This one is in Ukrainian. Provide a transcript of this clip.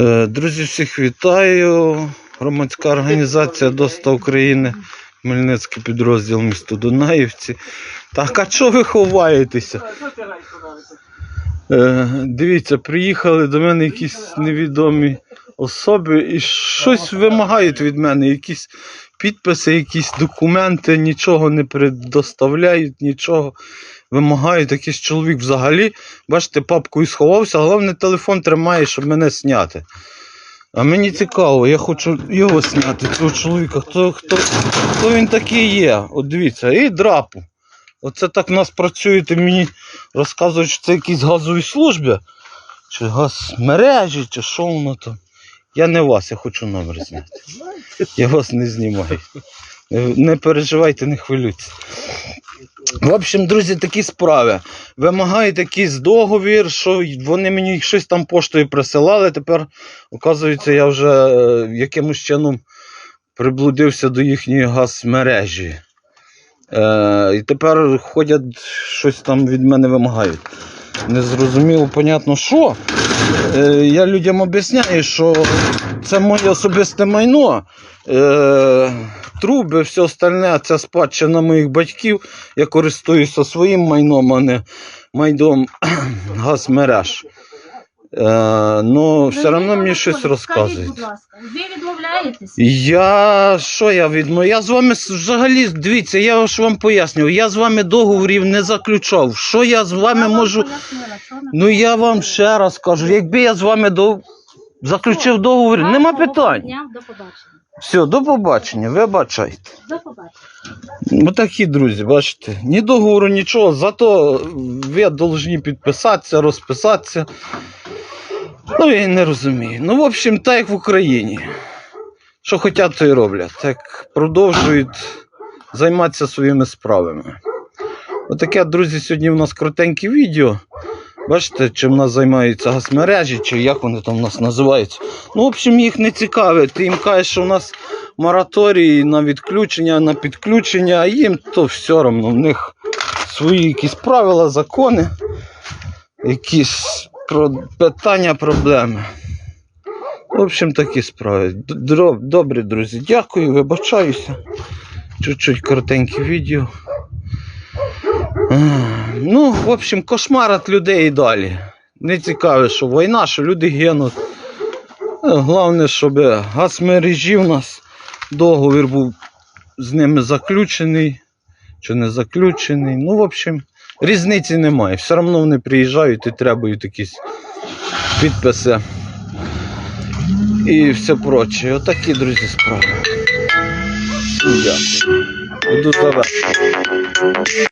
Е, Друзі, всіх вітаю. Громадська організація ДОСТА України, Хмельницький підрозділ місто Дунаївці. Так, а чого ви ховаєтеся? Е, Дивіться, приїхали до мене якісь невідомі особи і щось вимагають від мене, якісь підписи, якісь документи, нічого не предоставляють, нічого вимагають. Якийсь чоловік взагалі, бачите, папкою сховався, головне телефон тримає, щоб мене зняти. А мені цікаво, я хочу його зняти, цього чоловіка. Хто, хто, хто він такий є? От дивіться, і драпу. Оце так в нас працюєте, мені розказують, що це якісь газові служби, чи газмережі, чи що воно там. Я не вас, я хочу номер зняти. Я вас не знімаю. Не- Не переживайте, не хвилюйтесь. В общем, друзі, такі справи. Вимагають якийсь договір, що вони мені щось там поштою присилали. Тепер, оказується, я вже е, якимось чином приблудився до їхньої газмережі. Е, і тепер ходять, щось там від мене вимагають. Незрозуміло, понятно, що. Е, я людям об'ясняю, що це моє особисте майно. Е, труби, все остальне, це спадщина моїх батьків. Я користуюся своїм майном, а не майном газмереж. Е, ну, все одно мені щось розказують. Будь ласка, ви відмовляєтесь? Я що я відмо? Я з вами с- взагалі дивіться, я ж вам пояснював, я з вами договорів не заключав. Що я з вами можу. Ну я вам ще раз кажу, якби я з вами до... заключив договір, нема питань. До побачення. Все, до побачення, вибачайте. До побачення. Ну такі друзі, бачите, ні договору, нічого, зато ви повинні підписатися, розписатися. Ну, я не розумію. Ну, в общем, так як в Україні. Що хочуть, то і роблять. Так продовжують займатися своїми справами. Отаке, друзі, сьогодні в нас коротеньке відео. Бачите, чим нас займаються газмережі, чи як вони там в нас називаються. Ну, в общем, їх не цікавить. Ти їм кажеш, що в нас мораторій на відключення, на підключення, а їм то все одно. В них свої якісь правила, закони, якісь про... питання, проблеми. В общем, такі справи. Добре, друзі, дякую, вибачаюся. Чуть-чуть коротеньке відео. Ну, в общем, кошмар людей і далі. Не цікаво, що війна, що люди гинуть. Е, Головне, щоб газмережі в нас договір був з ними заключений чи не заключений. Ну, в общем, різниці немає. Все одно вони приїжджають і требують якісь підписи і все проче. Отакі, друзі, справи. Дякую. Буду завершувати.